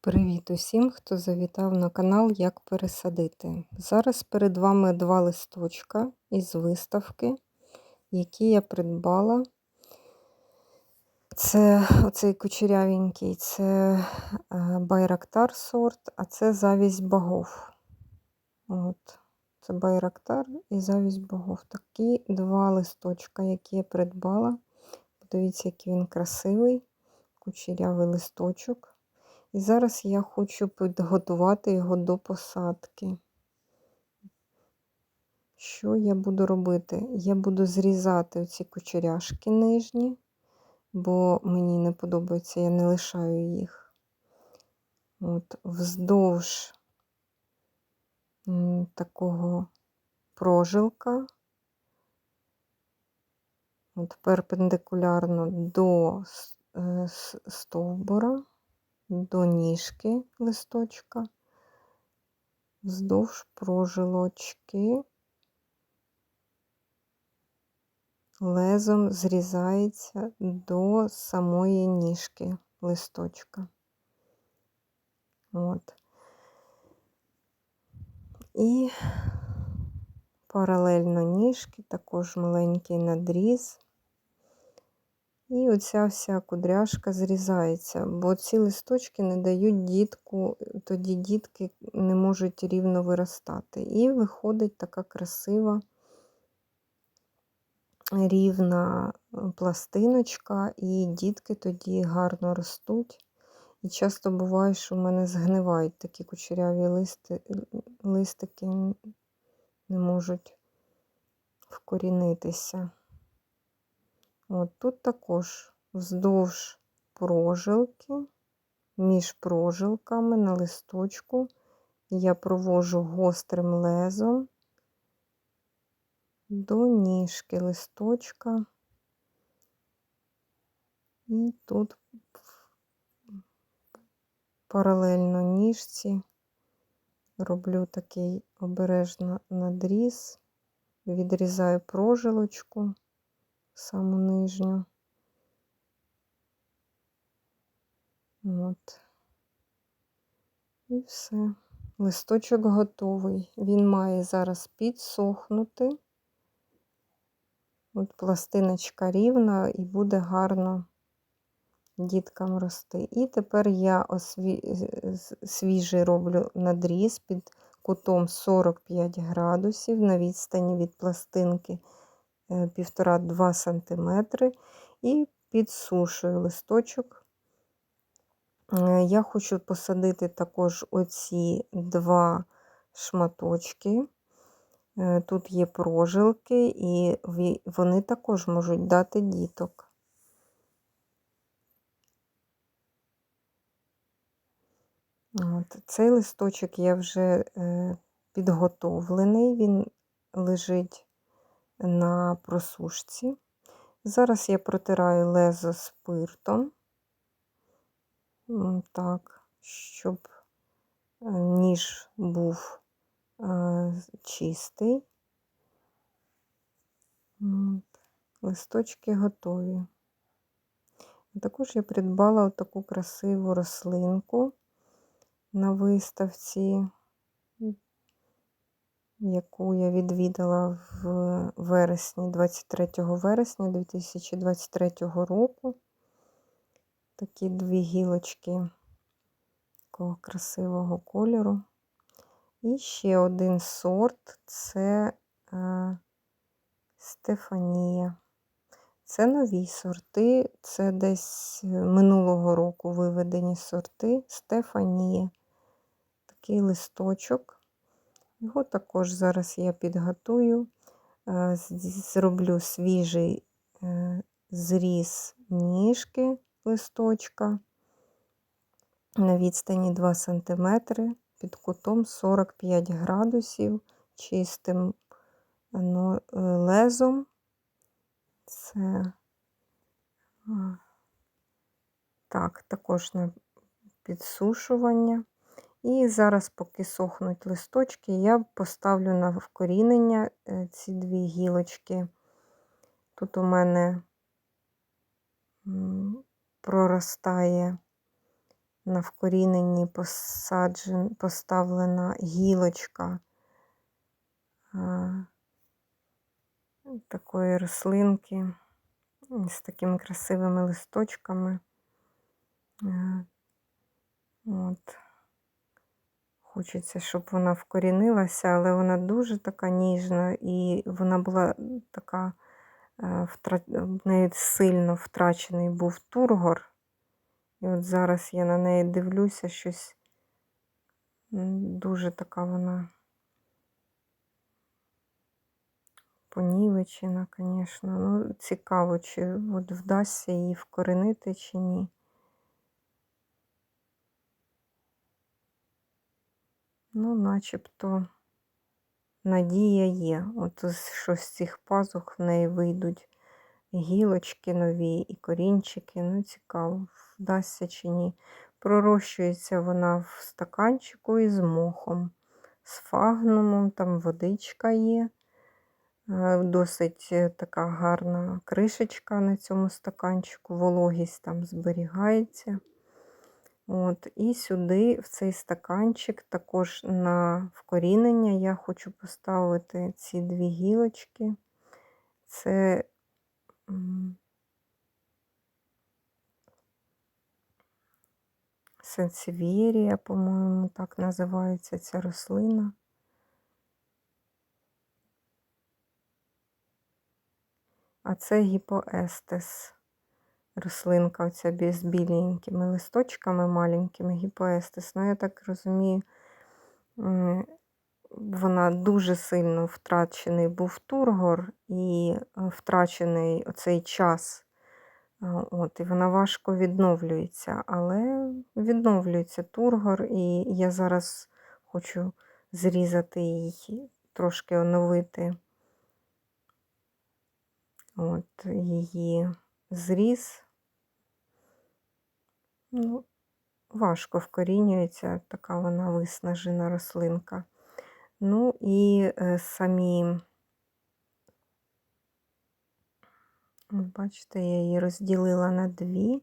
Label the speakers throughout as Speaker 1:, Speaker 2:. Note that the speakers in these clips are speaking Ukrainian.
Speaker 1: Привіт усім, хто завітав на канал Як пересадити. Зараз перед вами два листочка із виставки, які я придбала. Це оцей кучерявенький, це е, байрактар сорт, а це завість богов. От. Це байрактар і завість богов. Такі два листочка, які я придбала. Подивіться, який він красивий, кучерявий листочок. І зараз я хочу підготувати його до посадки. Що я буду робити? Я буду зрізати ці кучеряшки нижні, бо мені не подобається, я не лишаю їх. От, Вздовж такого прожилка, от перпендикулярно до е, стовбура до ніжки листочка, вздовж прожилочки, лезом зрізається до самої ніжки листочка. От. І паралельно ніжки, також маленький надріз. І оця вся кудряшка зрізається, бо ці листочки не дають дітку, тоді дітки не можуть рівно виростати. І виходить така красива рівна е, пластиночка, і дітки тоді гарно ростуть. І часто буває, що в мене згнивають такі кучеряві листи, листики, не можуть вкорінитися. От Тут також вздовж прожилки, між прожилками на листочку я провожу гострим лезом до ніжки листочка, і тут паралельно ніжці роблю такий обережно надріз, відрізаю прожилочку саму нижню. От. І все. Листочок готовий. Він має зараз підсохнути. От пластиночка рівна і буде гарно діткам рости. І тепер я осві... свіжий роблю надріз під кутом 45 градусів на відстані від пластинки 1,5-2 см і підсушую листочок. Е, я хочу посадити також оці два шматочки. Е, тут є прожилки, і вони також можуть дати діток. От, Цей листочок я вже е, підготовлений, він лежить на просушці. Зараз я протираю лезо спиртом, так, щоб е, ніж був е, чистий. Листочки готові. Також я придбала таку красиву рослинку на виставці яку я відвідала в вересні, 23 вересня 2023 року. Такі дві гілочки такого красивого кольору. І ще один сорт це е, Стефанія. Це нові сорти, це десь минулого року виведені сорти Стефанія. Такий листочок. Його також зараз я підготую, е, зроблю свіжий е, зріз ніжки листочка на відстані 2 см під кутом 45 градусів чистим е, лезом. Це так, також на підсушування. І зараз, поки сохнуть листочки, я поставлю на вкорінення е, ці дві гілочки. Тут у мене проростає на вкоріненні посаджен, поставлена гілочка а, такої рослинки з такими красивими листочками. А, от. Хочеться, щоб вона вкорінилася, але вона дуже така ніжна, і вона була така, е, в неї сильно втрачений був тургор. І от зараз я на неї дивлюся, щось дуже така вона понівечена, звісно. Ну, цікаво, чи от вдасться її вкоренити, чи ні. Ну, начебто надія є. От що з цих пазух в неї вийдуть гілочки нові і корінчики. Ну, цікаво, вдасться чи ні. Пророщується вона в стаканчику із мохом, з фагнумом, там водичка є. Е, досить е, така гарна кришечка на цьому стаканчику, вологість там зберігається. От, І сюди, в цей стаканчик, також на вкорінення я хочу поставити ці дві гілочки. Це сенсивірія, по-моєму, так називається ця рослина. А це гіпоестес рослинка, оця з біленькими листочками маленькими, гіпоестес. Ну, я так розумію, вона дуже сильно втрачений був тургор і е, втрачений оцей час. От, І вона важко відновлюється, але відновлюється тургор, і я зараз хочу зрізати її, трошки оновити от, її зріз. Ну, Важко вкорінюється, така вона виснажена рослинка. Ну і е, самі, бачите, я її розділила на дві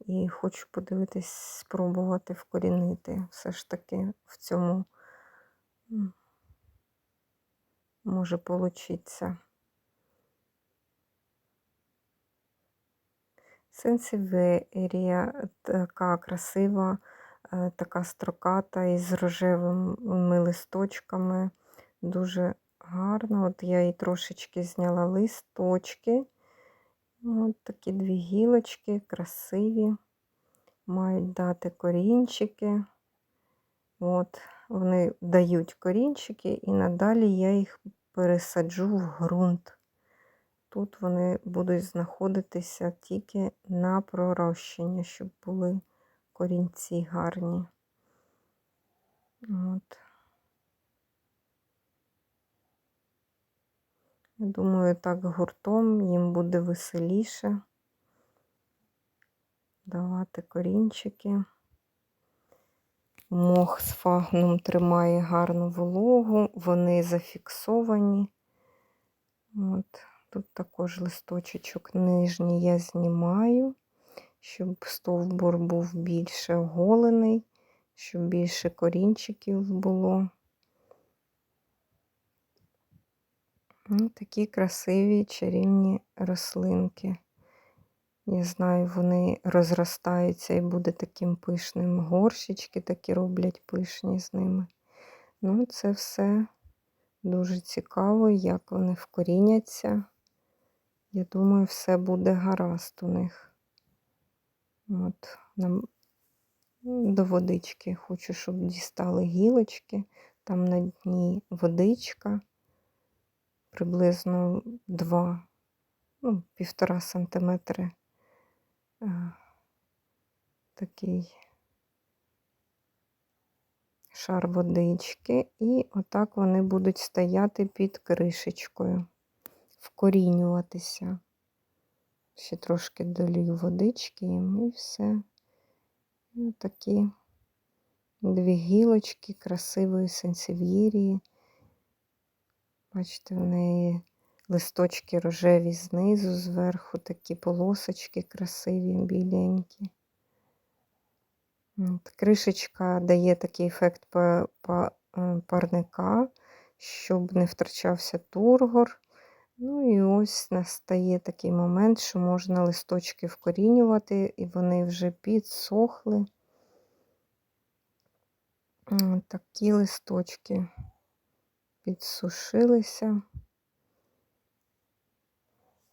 Speaker 1: і хочу подивитись, спробувати вкорінити. Все ж таки в цьому може получиться. Сенсіверія така красива, е, така строката із рожевими листочками. Дуже гарно. От я її трошечки зняла листочки. От такі дві гілочки, красиві, мають дати корінчики. От, Вони дають корінчики, і надалі я їх пересаджу в ґрунт. Тут вони будуть знаходитися тільки на пророщення, щоб були корінці гарні. От. Я думаю, так гуртом їм буде веселіше давати корінчики. Мох з фагном тримає гарну вологу, вони зафіксовані. От. Тут також листочок нижній я знімаю, щоб стовбур був більше оголений, щоб більше корінчиків було. Ось ну, такі красиві чарівні рослинки. Я знаю, вони розростаються і буде таким пишним. Горщички такі роблять пишні з ними. Ну, це все дуже цікаво, як вони вкоріняться. Я думаю, все буде гаразд у них. От, нам до водички. Хочу, щоб дістали гілочки, там на дні водичка, приблизно 2, ну, півтора сантиметри такий шар водички, і отак вони будуть стояти під кришечкою вкорінюватися. Ще трошки долію водички і все. І такі дві гілочки красивої сенсів'єрії. Бачите, в неї листочки рожеві знизу, зверху такі полосочки красиві, біленькі. От, Кришечка дає такий ефект па- па- парника, щоб не втрачався тургор. Ну і ось настає такий момент, що можна листочки вкорінювати, і вони вже підсохли. Такі листочки підсушилися.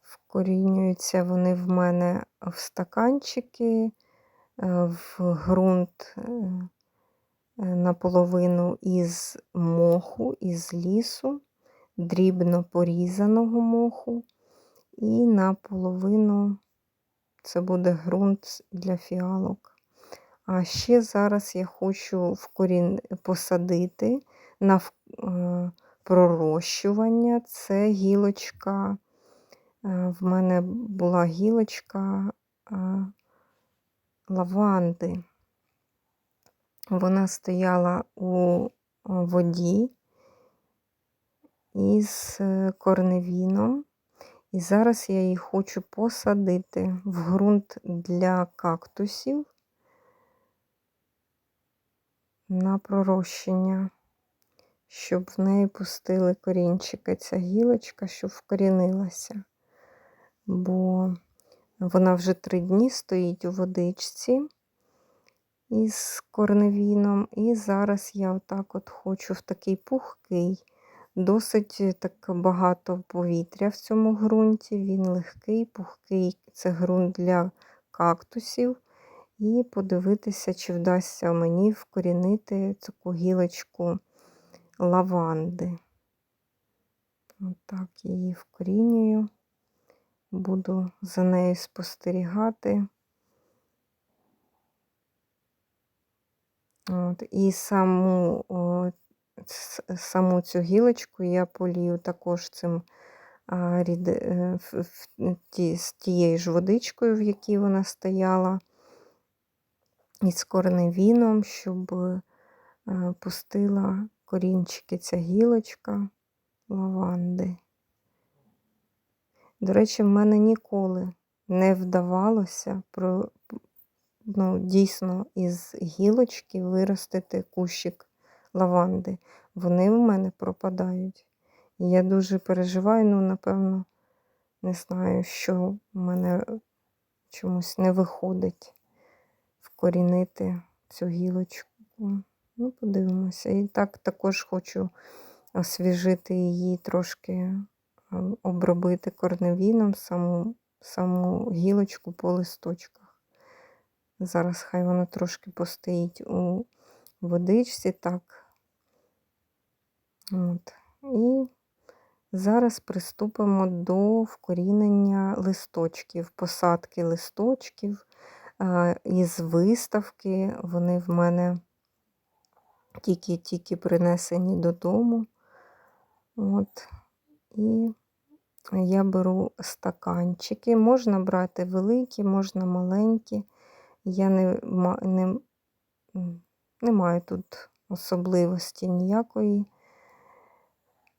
Speaker 1: Вкорінюються вони в мене в стаканчики, е, в ґрунт е, е, наполовину із моху, із лісу, дрібно порізаного моху, і наполовину це буде ґрунт для фіалок. А ще зараз я хочу вкорін... посадити на е, пророщування. Це гілочка. е, В мене була гілочка е, лаванди. Вона стояла у воді із е, корневіном. І зараз я її хочу посадити в ґрунт для кактусів на пророщення, щоб в неї пустили корінчики ця гілочка, щоб вкорінилася. Бо вона вже три дні стоїть у водичці із корневіном. І зараз я отак от хочу в такий пухкий, досить так багато повітря в цьому ґрунті. Він легкий, пухкий. Це ґрунт для кактусів. І подивитися, чи вдасться мені вкорінити таку гілочку лаванди. Отак її вкорінюю. Буду за нею спостерігати. От, і саму, о, с- саму цю гілочку я полію також цим рід, е, з тією ж водичкою, в якій вона стояла, і з корневіном, щоб е, пустила корінчики ця гілочка лаванди. До речі, в мене ніколи не вдавалося про, ну, дійсно із гілочки виростити кущик лаванди. Вони в мене пропадають. І я дуже переживаю, ну, напевно, не знаю, що в мене чомусь не виходить вкорінити цю гілочку. Ну, подивимося. І так також хочу освіжити її, трошки обробити корневіном саму, саму гілочку по листочках. Зараз хай вона трошки постоїть у водичці, так. От. І зараз приступимо до вкорінення листочків, посадки листочків із виставки. Вони в мене тільки-тільки принесені додому. От. І я беру стаканчики. Можна брати великі, можна маленькі. Я не, не, не маю тут особливості ніякої.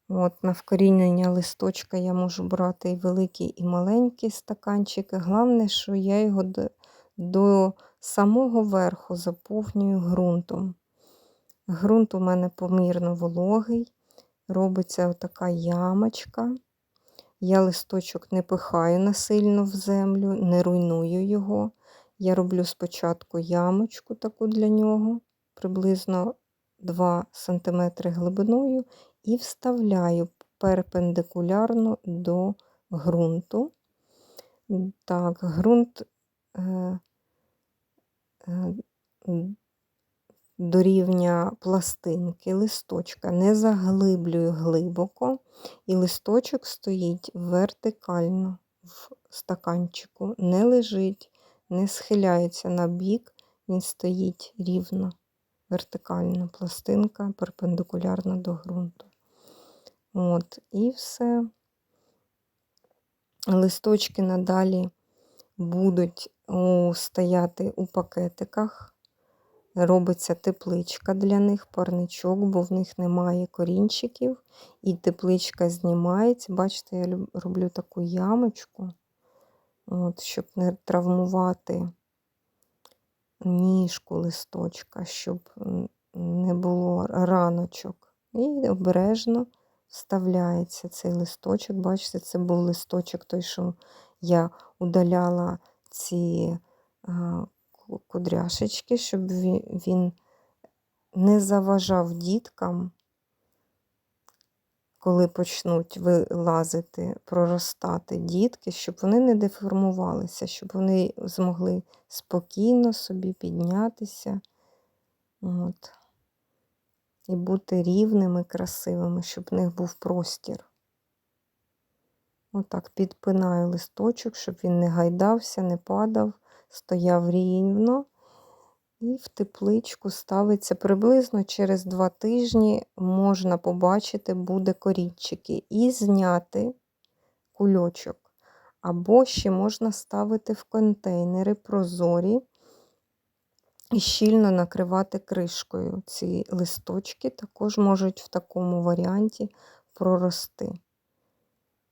Speaker 1: От, на вкорінення листочка я можу брати і великі, і маленькі стаканчики. Головне, що я його до, до самого верху заповнюю ґрунтом. Ґрунт у мене помірно вологий, робиться така ямочка. Я листочок не пихаю насильно в землю, не руйную його. Я роблю спочатку ямочку таку для нього, приблизно 2 см глибиною, і вставляю перпендикулярно до ґрунту. Так, ґрунт е, е, до рівня пластинки листочка, не заглиблюю глибоко, і листочок стоїть вертикально в стаканчику, не лежить, не схиляється на бік, він стоїть рівно, вертикально, пластинка перпендикулярна до ґрунту. От, і все. Листочки надалі будуть у, стояти у пакетиках. Робиться тепличка для них, парничок, бо в них немає корінчиків. І тепличка знімається. Бачите, я роблю таку ямочку, от, щоб не травмувати ніжку листочка, щоб не було раночок. І обережно вставляється цей листочок. Бачите, це був листочок той, що я удаляла ці кудряшечки, щоб він не заважав діткам, коли почнуть вилазити, проростати дітки, щоб вони не деформувалися, щоб вони змогли спокійно собі піднятися от, і бути рівними, красивими, щоб в них був простір. Отак підпинаю листочок, щоб він не гайдався, не падав, стояв рівно. І в тепличку ставиться приблизно через два тижні можна побачити, буде корінчики, і зняти кульочок. Або ще можна ставити в контейнери прозорі і щільно накривати кришкою. Ці листочки також можуть в такому варіанті прорости.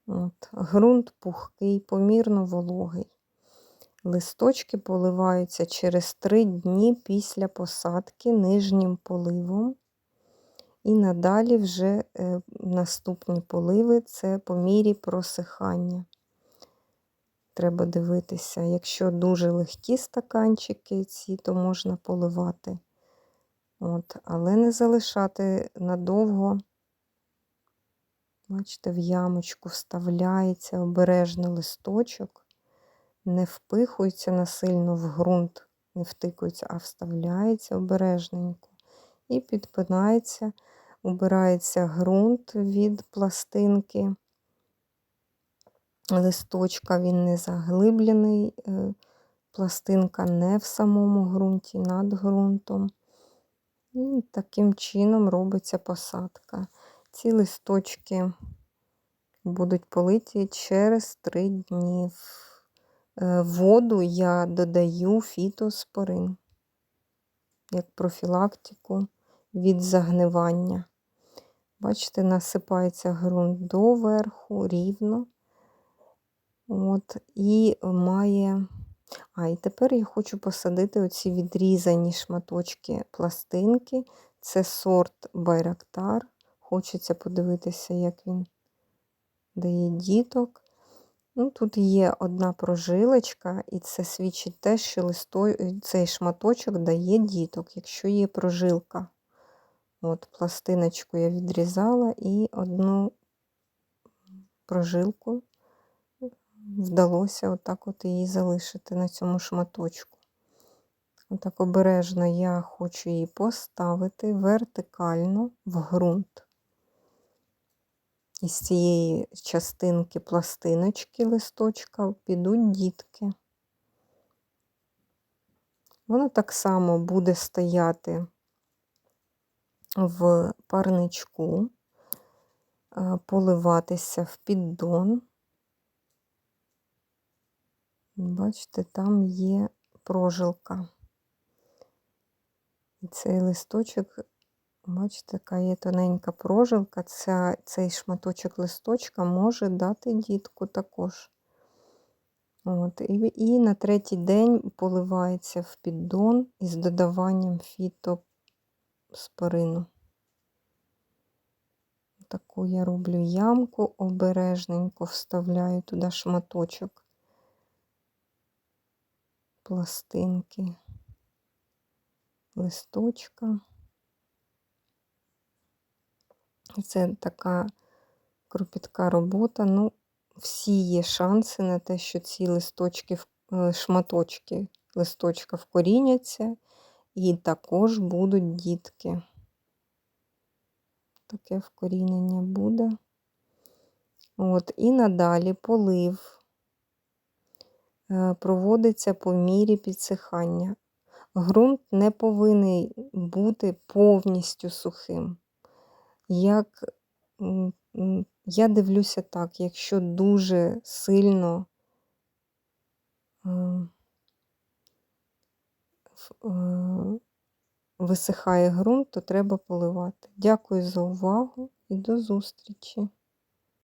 Speaker 1: От. Грунт пухкий, помірно вологий. Листочки поливаються через 3 дні після посадки нижнім поливом. І надалі вже е, наступні поливи це по мірі просихання. Треба дивитися, якщо дуже легкі стаканчики, ці, то можна поливати. От, Але не залишати надовго, бачите, в ямочку вставляється обережно листочок не впихується насильно в ґрунт, не втикується, а вставляється обережненько. І підпинається, убирається ґрунт від пластинки. Листочка він не заглиблений, е, пластинка не в самому ґрунті, над ґрунтом. І таким чином робиться посадка. Ці листочки будуть политі через 3 дні. Е, воду я додаю фітоспорин, як профілактику від загнивання. Бачите, насипається ґрунт доверху, рівно. От, І має. А, і тепер я хочу посадити оці відрізані шматочки пластинки. Це сорт Байрактар. Хочеться подивитися, як він дає діток. Ну, Тут є одна прожилочка, і це свідчить те, що листо... цей шматочок дає діток, якщо є прожилка. От, Пластиночку я відрізала і одну прожилку вдалося отак от її залишити на цьому шматочку. Отак обережно я хочу її поставити вертикально в ґрунт із цієї частинки пластиночки листочка підуть дітки. Воно так само буде стояти в парничку, е, поливатися в піддон. Бачите, там є прожилка. І цей листочок Бачите, така є тоненька прожилка. Ця, Цей шматочок листочка може дати дітку також. От, І і на третій день поливається в піддон із додаванням фітоспорину. Таку я роблю ямку, обережненько вставляю туди шматочок пластинки, листочка. Це така кропітка робота. Ну, всі є шанси на те, що ці листочки, е, шматочки листочка вкоріняться, і також будуть дітки. Таке вкорінення буде. От, І надалі полив проводиться по мірі підсихання. Грунт не повинен бути повністю сухим. Як я дивлюся так, якщо дуже сильно е, е, висихає ґрунт, то треба поливати. Дякую за увагу і до зустрічі!